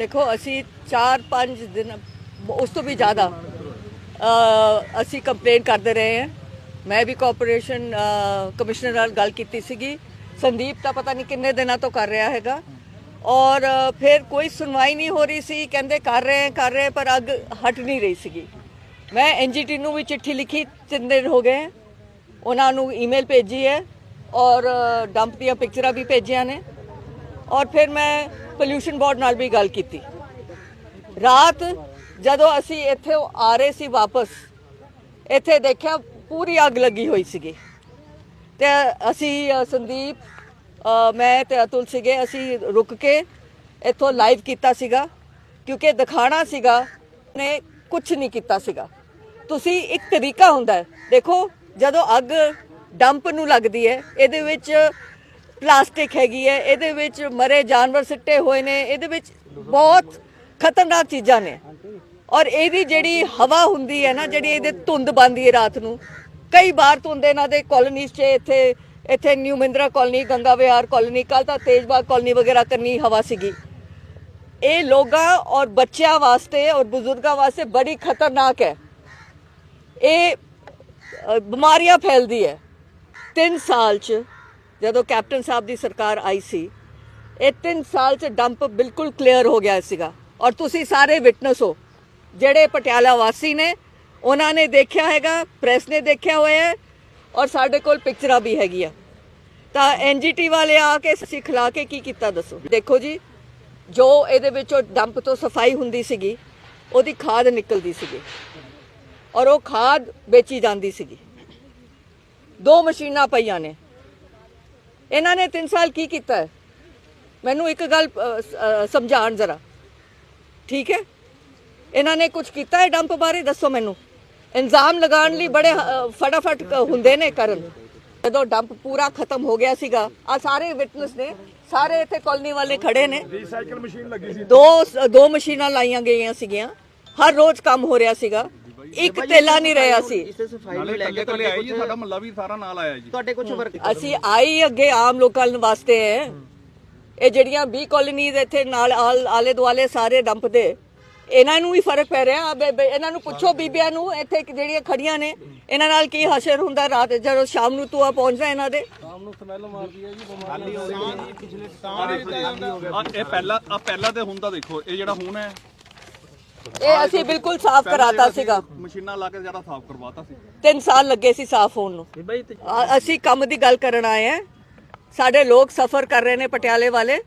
ਦੇਖੋ, ਅਸੀਂ 4-5 ਦਿਨ, ਉਸ ਤੋਂ ਵੀ ਜ਼ਿਆਦਾ ਅਸੀਂ ਕੰਪਲੇਨ ਕਰਦੇ ਰਹੇ ਹਾਂ। ਮੈਂ ਵੀ ਕਾਰਪੋਰੇਸ਼ਨ ਕਮਿਸ਼ਨਰ ਨਾਲ ਗੱਲ ਕੀਤੀ ਸੀਗੀ। ਸੰਦੀਪ ਤਾਂ ਪਤਾ ਨਹੀਂ ਕਿੰਨੇ ਦਿਨਾਂ ਤੋਂ ਕਰ ਰਿਹਾ ਹੈਗਾ। ਔਰ, ਫਿਰ ਕੋਈ ਸੁਣਵਾਈ ਨਹੀਂ ਹੋ ਰਹੀ ਸੀ। ਕਹਿੰਦੇ ਕਰ ਰਹੇ ਕਰ ਰਹੇ ਪਰ ਅੱਗ ਹਟ ਨਹੀਂ ਰਹੀ ਸੀਗੀ। ਮੈਂ ਐਨਜੀਟੀ ਨੂੰ ਵੀ ਚਿੱਠੀ ਲਿਖੀ, ਤਿੰਨ ਦਿਨ ਹੋ ਗਏ। ਉਹਨਾਂ ਨੂੰ ਈਮੇਲ ਭੇਜੀ ਹੈ। ਔਰ ਡੰਪ ਦੀਆਂ ਪਿਕਚਰਾਂ ਵੀ ਭੇਜੀਆਂ ਨੇ। ਔਰ ਫਿਰ ਮੈਂ ਪੋਲਿਊਸ਼ਨ ਬੋਰਡ ਨਾਲ ਵੀ ਗੱਲ ਕੀਤੀ। ਰਾਤ ਜਦੋਂ ਅਸੀਂ ਇੱਥੇ ਆ ਰਹੇ ਸੀ ਵਾਪਸ, ਇੱਥੇ ਦੇਖਿਆ ਪੂਰੀ ਅੱਗ ਲੱਗੀ ਹੋਈ ਸੀਗੀ। ਤੇ ਅਸੀਂ ਸੰਦੀਪ ਮੈਂ ਤੇ ਅਤੁਲ ਸੀਗੇ, ਅਸੀਂ ਰੁਕ ਕੇ ਇੱਥੋਂ ਲਾਈਵ ਕੀਤਾ ਸੀਗਾ, ਕਿਉਂਕਿ ਦਿਖਾਣਾ ਸੀਗਾ, ਨੇ ਕੁਝ ਨਹੀਂ ਕੀਤਾ ਸੀਗਾ। ਤੁਸੀਂ ਇੱਕ ਤਰੀਕਾ ਹੁੰਦਾ ਹੈ। ਦੇਖੋ, ਜਦੋਂ ਅੱਗ ਡੰਪ ਨੂੰ ਲੱਗਦੀ ਹੈ, ਇਹਦੇ ਵਿੱਚ ਪਲਾਸਟਿਕ ਹੈਗੀ ਹੈ, ਇਹਦੇ ਵਿੱਚ ਮਰੇ ਜਾਨਵਰ ਸਿੱਟੇ ਹੋਏ ਨੇ, ਇਹਦੇ ਵਿੱਚ ਬਹੁਤ ਖਤਰਨਾਕ ਚੀਜ਼ਾਂ ਨੇ। ਔਰ ਇਹਦੀ ਜਿਹੜੀ ਹਵਾ ਹੁੰਦੀ ਹੈ ਨਾ, ਜਿਹੜੀ ਇਹਦੇ ਧੁੰਦ ਬੰਦੀ ਹੈ ਰਾਤ ਨੂੰ, ਕਈ ਵਾਰ ਧੁੰਦ ਇਹਨਾਂ ਦੇ ਕਾਲੋਨੀਜ਼ 'ਚ ਇੱਥੇ ਇੱਥੇ ਨਿਊ ਮਹਿੰਦਰਾ ਕਾਲੋਨੀ ਗੰਗਾ ਵਿਹਾਰ ਕਾਲੋਨੀ ਕੱਲ ਤਾਂ ਤੇਜਬਾਗ ਕਾਲੋਨੀ ਵਗੈਰਾ ਕਰਨੀ ਹਵਾ ਸੀਗੀ। ਇਹ ਲੋਕਾਂ ਔਰ ਬੱਚਿਆਂ ਵਾਸਤੇ ਔਰ ਬਜ਼ੁਰਗਾਂ ਵਾਸਤੇ ਬੜੀ ਖਤਰਨਾਕ ਹੈ। ਇਹ ਬਿਮਾਰੀਆਂ ਫੈਲਦੀ ਹੈ। 3 ਸਾਲ ਚ ਜਦੋਂ ਕੈਪਟਨ ਸਾਹਿਬ ਦੀ ਸਰਕਾਰ ਆਈ ਸੀ, ਇਹ 3 ਸਾਲ ਚ ਡੰਪ ਬਿਲਕੁਲ ਕਲੀਅਰ ਹੋ ਗਿਆ ਸੀਗਾ। ਔਰ ਤੁਸੀਂ ਸਾਰੇ ਵਿਟਨੈਸ ਹੋ, ਜਿਹੜੇ ਪਟਿਆਲਾ ਵਾਸੀ ਨੇ, ਉਹਨਾਂ ਨੇ ਦੇਖਿਆ ਹੈਗਾ ਪ੍ਰੈਸ ਨੇ ਦੇਖਿਆ ਹੋਇਆ ਹੈ, ਔਰ ਸਾਡੇ ਕੋਲ ਪਿਕਚਰਾਂ ਵੀ ਹੈਗੀਆਂ ਤਾਂ ਐਨਜੀਟੀ ਵਾਲੇ ਆ ਕੇ ਅਸੀਂ ਖਿਲਾ ਕੇ ਕੀ ਕੀਤਾ ਦੱਸੋ? ਦੇਖੋ ਜੀ, ਜੋ ਇਹਦੇ ਵਿੱਚੋਂ ਡੰਪ ਤੋਂ ਸਫ਼ਾਈ ਹੁੰਦੀ ਸੀਗੀ, ਉਹਦੀ ਖਾਦ ਨਿਕਲਦੀ ਸੀਗੀ। ਔਰ ਉਹ ਖਾਦ ਵੇਚੀ ਜਾਂਦੀ ਸੀਗੀ। ਦੋ ਮਸ਼ੀਨਾਂ ਪਈਆਂ ਨੇ। ਇਹਨਾਂ ਨੇ 3 ਸਾਲ ਕੀ ਕੀਤਾ ਹੈ? ਮੈਨੂੰ ਇੱਕ ਗੱਲ ਅ, ਸ- ਅ, ਸਮਝਾਉਣ ਜ਼ਰਾ। ਠੀਕ ਹੈ? ਇਹਨਾਂ ਨੇ ਕੁਝ ਕੀਤਾ ਹੈ ਡੰਪ ਬਾਰੇ? ਦੱਸੋ ਮੈਨੂੰ। ਇਲਜ਼ਾਮ ਲਗਾਉਣ ਲਈ ਬੜੇ ਫਟਾਫਟ ਹੁੰਦੇ ਨੇ ਕਰਨ। ਜਦੋਂ ਡੰਪ ਪੂਰਾ ਖਤਮ ਹੋ ਗਿਆ ਸੀਗਾ ਆ ਸਾਰੇ ਵਿਟਨੈਸ ਨੇ ਸਾਰੇ ਇੱਥੇ ਕਾਲੋਨੀ ਵਾਲੇ ਖੜੇ ਨੇ। ਰੀਸਾਈਕਲ ਮਸ਼ੀਨ ਲੱਗੀ ਸੀ। ਦੋ ਦੋ ਮਸ਼ੀਨਾਂ ਲਾਈਆਂ ਗਈਆਂ ਸੀਗੀਆਂ। ਹਰ ਰੋਜ਼ ਕੰਮ ਹੋ ਰਿਹਾ ਸੀਗਾ। ਇੱਕ ਤੇਲਾ ਨਹੀਂ ਰਿਹਾ ਸੀ। ਇਸੇ ਸਫ਼ਾਈ ਨੂੰ ਲੈ ਕੇ ਤੁਹਾਡੇ ਆਈ ਜੀ ਸਾਡਾ ਮੱਲਾ ਵੀ ਸਾਰਾ ਨਾਲ ਆਇਆ ਜੀ। ਤੁਹਾਡੇ ਕੁਝ ਵਰਕ ਅਸੀਂ ਆਈ ਅੱਗੇ ਆਮ ਲੋਕਾਂ ਵਾਸਤੇ ਹੈ ਇਹ ਜਿਹੜੀਆਂ 20 ਕਾਲੋਨੀਜ਼ ਇੱਥੇ ਨਾਲ ਆਲ- ਆਲੇ ਦੁਆਲੇ ਸਾਰੇ ਡੰਪ ਦੇ ਇਹਨਾਂ ਨੂੰ ਵੀ ਫ਼ਰਕ ਪੈ ਰਿਹਾ। ਇਹਨਾਂ ਨੂੰ ਪੁੱਛੋ ਬੀਬੀਆਂ ਨੂੰ ਇੱਥੇ ਜਿਹੜੀਆਂ ਖੜੀਆਂ ਨੇ ਇਹਨਾਂ ਨਾਲ ਕੀ ਹਸ਼ਰ ਹੁੰਦਾ ਰਾਤ ਜਦੋਂ ਸ਼ਾਮ ਨੂੰ ਤੂੰ ਆ ਪਹੁੰਚਦਾ ਇਹਨਾਂ ਦੇ? ਆ ਇਹ ਪਹਿਲਾ ਆ ਪਹਿਲਾ ਤੇ ਹੁੰਦਾ ਦੇਖੋ ਇਹ ਜਿਹੜਾ ਹੁਣ ਹੈ ਇਹ ਅਸੀਂ ਬਿਲਕੁਲ ਸਾਫ਼ ਕਰਾਤਾ ਸੀਗਾ। ਮਸ਼ੀਨਾਂ ਲਾ ਕੇ ਜਿਹੜਾ ਸਾਫ਼ ਕਰਵਾਤਾ ਸੀ। 3 ਸਾਲ ਲੱਗੇ ਸੀ ਸਾਫ਼ ਹੋਣ ਨੂੰ। ਅਸੀਂ ਕੰਮ ਦੀ ਗੱਲ ਕਰਨ ਆਏ ਆ ਸਾਡੇ ਲੋਕ ਸਫਰ ਕਰ ਰਹੇ ਨੇ ਪਟਿਆਲੇ ਵਾਲੇ।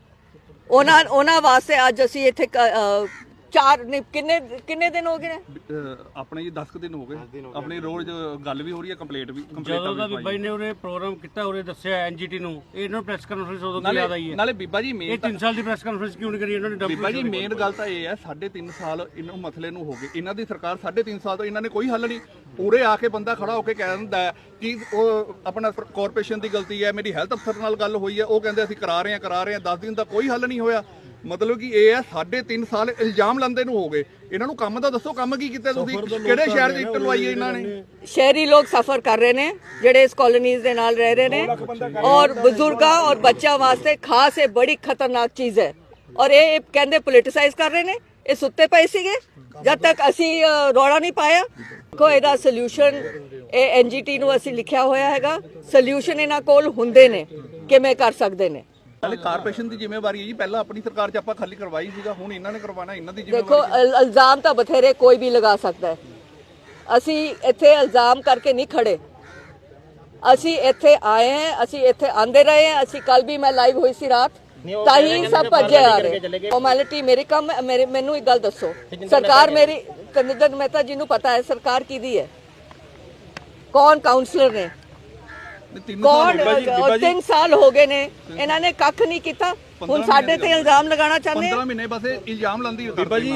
ਉਹਨਾਂ ਉਹਨਾਂ ਵਾਸਤੇ ਅੱਜ ਅਸੀਂ ਇੱਥੇ ਕ- ਅ, ਚਾਰ ਨਹੀਂ, ਕਿੰਨੇ ਕਿੰਨੇ ਦਿਨ ਹੋ ਗਏ ਨੇ? ਅਹ ਆਪਣੇ ਜੀ 10 ਕੁ ਦਿਨ ਹੋ ਗਏ। ਆਪਣੀ ਰੋਜ਼ ਗੱਲ ਵੀ ਹੋ ਰਹੀ ਹੈ ਕੰਪਲੀਟ ਵੀ ਕੰਪਲੀਟ ਜਦੋਂ ਦਾ ਬੀਬਾ ਜੀ ਨੇ ਉਹਨੇ ਪ੍ਰੋਗਰਾਮ ਕੀਤਾ ਉਹਨੇ ਦੱਸਿਆ ਐਨਜੀਟੀ ਨੂੰ। ਇਹਨਾਂ ਨੂੰ ਪ੍ਰੈਸ ਕਾਨਫਰੰਸ ਉਦੋਂ ਦੀ ਯਾਦ ਆਈ ਹੈ ਨਾਲੇ ਬੀਬਾ ਜੀ ਇਹ ਮੇਨ 3 ਸਾਲ ਦੀ ਪ੍ਰੈਸ ਕਾਨਫਰੰਸ ਕਿਉਂ ਨਹੀਂ ਕਰੀ ਇਹਨਾਂ ਨੇ? ਬੀਬਾ ਜੀ ਮੇਨ ਗੱਲ ਤਾਂ ਇਹ ਹੈ ਸਾਢੇ ਤਿੰਨ ਸਾਲ ਇਹਨਾਂ ਮਸਲੇ ਨੂੰ ਹੋ ਗਏ। ਇਹਨਾਂ ਦੀ ਸਰਕਾਰ ਸਾਢੇ ਤਿੰਨ ਸਾਲ ਤੋਂ ਇਹਨਾਂ ਨੇ ਕੋਈ ਹੱਲ ਨਹੀਂ। ਪੂਰੇ ਆ ਕੇ ਬੰਦਾ ਖੜਾ ਹੋ ਕੇ ਕਹਿ ਦਿੰਦਾ ਹੈ ਕਿ ਉਹ ਆਪਣਾ ਕਾਰਪੋਰੇਸ਼ਨ ਦੀ ਗਲਤੀ ਹੈ ਮੇਰੀ ਹੈਲਥ ਅਫਸਰ ਨਾਲ ਗੱਲ ਹੋਈ ਹੈ ਉਹ ਕਹਿੰਦੇ ਅਸੀਂ ਕਰਾ ਰਹੇ ਹਾਂ ਕਰਾ ਰਹੇ ਹਾਂ 10 ਦਿਨ ਦਾ ਕੋਈ ਹੱਲ ਨਹੀਂ ਹੋਇਆ। ਮਤਲਬ ਕਿ ਇਹ ਹੈ ਸਾਢੇ ਤਿੰਨ ਸਾਲ ਇਲਜ਼ਾਮ ਲਾਉਂਦੇ ਨੂੰ ਹੋ ਗਏ। ਇਹਨਾਂ ਨੂੰ ਕੰਮ ਤਾਂ ਦੱਸੋ ਕੰਮ ਕੀ ਕੀਤਾ ਤੁਸੀਂ? ਕਿਹੜੇ ਸ਼ਹਿਰ 'ਚ ਇੱਟ ਲਵਾਈ ਹੈ ਇਹਨਾਂ ਨੇ? ਸ਼ਹਿਰੀ ਲੋਕ ਸਫਰ ਕਰ ਰਹੇ ਨੇ ਜਿਹੜੇ ਇਸ ਕਾਲੋਨੀਜ਼ ਦੇ ਨਾਲ ਰਹਿ ਰਹੇ ਨੇ। ਔਰ ਬਜ਼ੁਰਗਾਂ ਔਰ ਬੱਚਿਆਂ ਵਾਸਤੇ ਖਾਸ ਇਹ ਬੜੀ ਖਤਰਨਾਕ ਚੀਜ਼ ਹੈ। ਔਰ ਇਹ ਕਹਿੰਦੇ ਪੋਲਿਟਿਸਾਈਜ਼ ਕਰ ਰਹੇ ਨੇ ਇਹ ਸੁੱਤੇ ਪਏ ਸੀਗੇ। ਜਦ ਤੱਕ ਅਸੀਂ ਰੌਲਾ ਨਹੀਂ ਪਾਇਆ। ਕੋ ਇਹਦਾ ਸੋਲੂਸ਼ਨ ਇਹ ਐਨਜੀਟੀ ਨੂੰ ਅਸੀਂ ਲਿਖਿਆ ਹੋਇਆ ਹੈਗਾ। ਸੋਲੂਸ਼ਨ ਇਹਨਾਂ ਕੋਲ ਹੁੰਦੇ ਨੇ ਕਿਵੇਂ ਕਰ ਸਕਦੇ ਨੇ। ਨਾਲੇ ਕਾਰਪੋਰੇਸ਼ਨ ਦੀ ਜ਼ਿੰਮੇਵਾਰੀ ਹੈ ਜੀ ਪਹਿਲਾਂ ਆਪਣੀ ਸਰਕਾਰ 'ਚ ਆਪਾਂ ਖਾਲੀ ਕਰਵਾਈ ਸੀਗਾ ਹੁਣ ਇਹਨਾਂ ਨੇ ਕਰਵਾਉਣਾ ਇਹਨਾਂ ਦੀ ਦੇਖੋ ਜ਼ਿੰਮੇਵਾਰੀ ਇਲ- ਇਲਜ਼ਾਮ ਤਾਂ ਬਥੇਰੇ ਕੋਈ ਵੀ ਲਗਾ ਸਕਦਾ ਹੈ। ਅਸੀਂ ਇੱਥੇ ਇਲਜ਼ਾਮ ਕਰਕੇ ਨਹੀਂ ਖੜੇ। ਅਸੀਂ ਇੱਥੇ ਆਏ ਹਾਂ ਅਸੀਂ ਇੱਥੇ ਆਂਦੇ ਰਹੇ ਹਾਂ ਅਸੀਂ ਕੱਲ ਵੀ ਮੈਂ ਲਾਈਵ ਹੋਈ ਸੀ ਰਾਤ। ਤਾਂ ਹੀ ਸਭ ਭੱਜੇ ਆ ਰਹੇ। ਫਾਰਮੈਲਿਟੀ ਮੇਰੇ ਕੰਮ ਮੇਰੇ ਮੈਨੂੰ ਇੱਕ ਗੱਲ ਦੱਸੋ। ਸਰਕਾਰ ਮੇਰੀ ਕੰਦਨ ਮਹਿਤਾ ਜੀ ਨੂੰ ਪਤਾ ਹੈ ਸਰਕਾਰ ਕਿਹਦੀ ਹੈ? ਕੌਣ ਕਾਉਂਸਲਰ ਨੇ? ਕੌਣ ਜੀ 3 ਸਾਲ ਹੋ ਗਏ ਨੇ। ਇਹਨਾਂ ਨੇ ਕੱਖ ਨਹੀਂ ਕੀਤਾ। ਹੁਣ ਸਾਡੇ ਤੇ ਇਲਜ਼ਾਮ ਲਗਾਉਣਾ ਚਾਹੁੰਦੇ ਆ। 15 ਮਹੀਨੇ ਬਸ ਇਲਜ਼ਾਮ ਲਾਉਂਦੀ ਬੀਬਾ ਜੀ